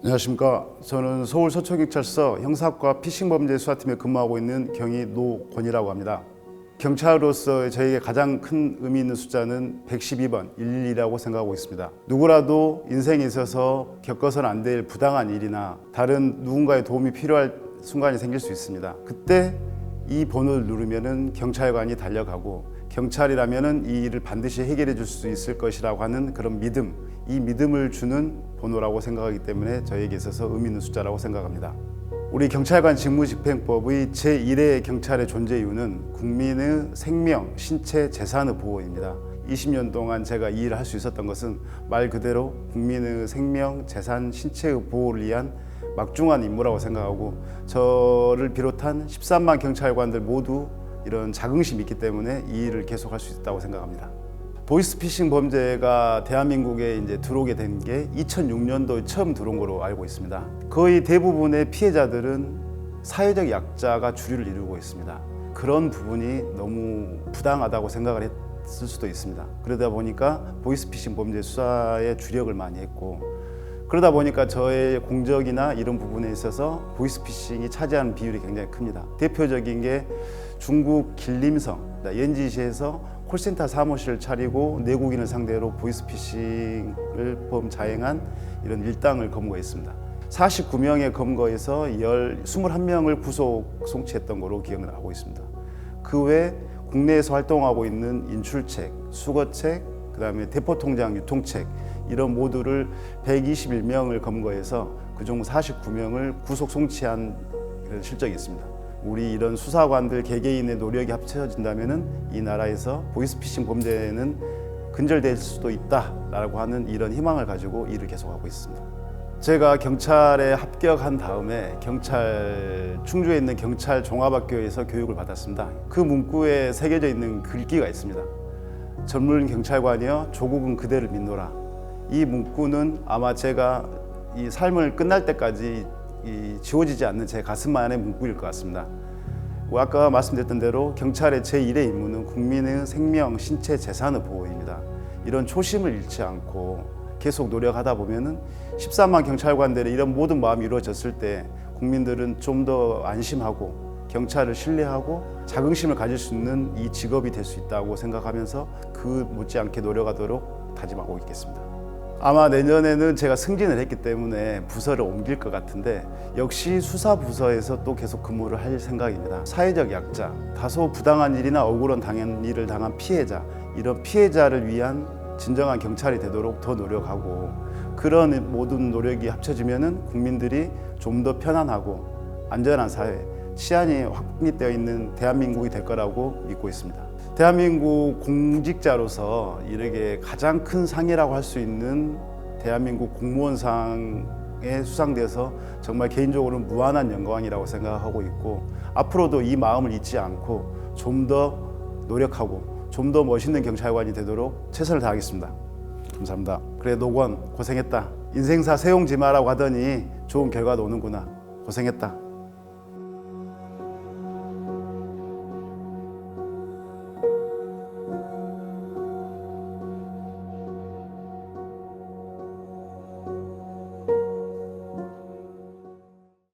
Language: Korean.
안녕하십니까. 저는 서울 서초경찰서 형사과 피싱범죄 수사팀에 근무하고 있는 경위 노권이라고 합니다. 경찰로서 저에게 가장 큰 의미 있는 숫자는 112번 112라고 생각하고 있습니다. 누구라도 인생에 있어서 겪어서는 안 될 부당한 일이나 다른 누군가의 도움이 필요할 순간이 생길 수 있습니다. 그때 이 번호를 누르면은 경찰관이 달려가고 경찰이라면은 이 일을 반드시 해결해 줄 수 있을 것이라고 하는 그런 믿음, 이 믿음을 주는 번호라고 생각하기 때문에 저에게 있어서 의미 있는 숫자라고 생각합니다. 우리 경찰관 직무집행법의 제1회 경찰의 존재 이유는 국민의 생명, 신체, 재산의 보호입니다. 20년 동안 제가 이 일을 할 수 있었던 것은 말 그대로 국민의 생명, 재산, 신체의 보호를 위한 막중한 임무라고 생각하고 저를 비롯한 13만 경찰관들 모두 이런 자긍심이 있기 때문에 이 일을 계속할 수 있다고 생각합니다. 보이스피싱 범죄가 대한민국에 이제 들어오게 된 게 2006년도에 처음 들어온 걸로 알고 있습니다. 거의 대부분의 피해자들은 사회적 약자가 주류를 이루고 있습니다. 그런 부분이 너무 부당하다고 생각을 했을 수도 있습니다. 그러다 보니까 보이스피싱 범죄 수사에 주력을 많이 했고 그러다 보니까 저의 공적이나 이런 부분에 있어서 보이스피싱이 차지하는 비율이 굉장히 큽니다. 대표적인 게 중국 길림성, 연지시에서 콜센터 사무실을 차리고 내국인을 상대로 보이스피싱을 범 자행한 이런 일당을 검거했습니다. 49명의 검거에서 21명을 구속 송치했던 것으로 기억나고 있습니다. 그 외 국내에서 활동하고 있는 인출책, 수거책, 그다음에 대포통장 유통책 이런 모두를 121명을 검거해서 그중 49명을 구속 송치한 실적이 있습니다. 우리 이런 수사관들 개개인의 노력이 합쳐진다면은 이 나라에서 보이스피싱 범죄는 근절될 수도 있다라고 하는 이런 희망을 가지고 일을 계속하고 있습니다. 제가 경찰에 합격한 다음에 경찰 충주에 있는 경찰 종합학교에서 교육을 받았습니다. 그 문구에 새겨져 있는 글귀가 있습니다. 젊은 경찰관이여 조국은 그대를 믿노라. 이 문구는 아마 제가 이 삶을 끝날 때까지 이 지워지지 않는 제 가슴 안의 문구일 것 같습니다. 뭐 아까 말씀드렸던 대로 경찰의 제1의 임무는 국민의 생명, 신체, 재산의 보호입니다. 이런 초심을 잃지 않고 계속 노력하다 보면은 13만 경찰관들의 이런 모든 마음이 이루어졌을 때 국민들은 좀 더 안심하고 경찰을 신뢰하고 자긍심을 가질 수 있는 이 직업이 될 수 있다고 생각하면서 그 못지않게 노력하도록 다짐하고 있겠습니다. 아마 내년에는 제가 승진을 했기 때문에 부서를 옮길 것 같은데 역시 수사 부서에서 또 계속 근무를 할 생각입니다. 사회적 약자, 다소 부당한 일이나 억울한 당한 일을 당한 피해자 이런 피해자를 위한 진정한 경찰이 되도록 더 노력하고 그런 모든 노력이 합쳐지면은 국민들이 좀 더 편안하고 안전한 사회, 치안이 확립되어 있는 대한민국이 될 거라고 믿고 있습니다. 대한민국 공직자로서 이렇게 가장 큰 상이라고 할 수 있는 대한민국 공무원상에 수상돼서 정말 개인적으로는 무한한 영광이라고 생각하고 있고 앞으로도 이 마음을 잊지 않고 좀 더 노력하고 좀 더 멋있는 경찰관이 되도록 최선을 다하겠습니다. 감사합니다. 그래 노건 고생했다. 인생사 세용지마라고 하더니 좋은 결과도 오는구나. 고생했다.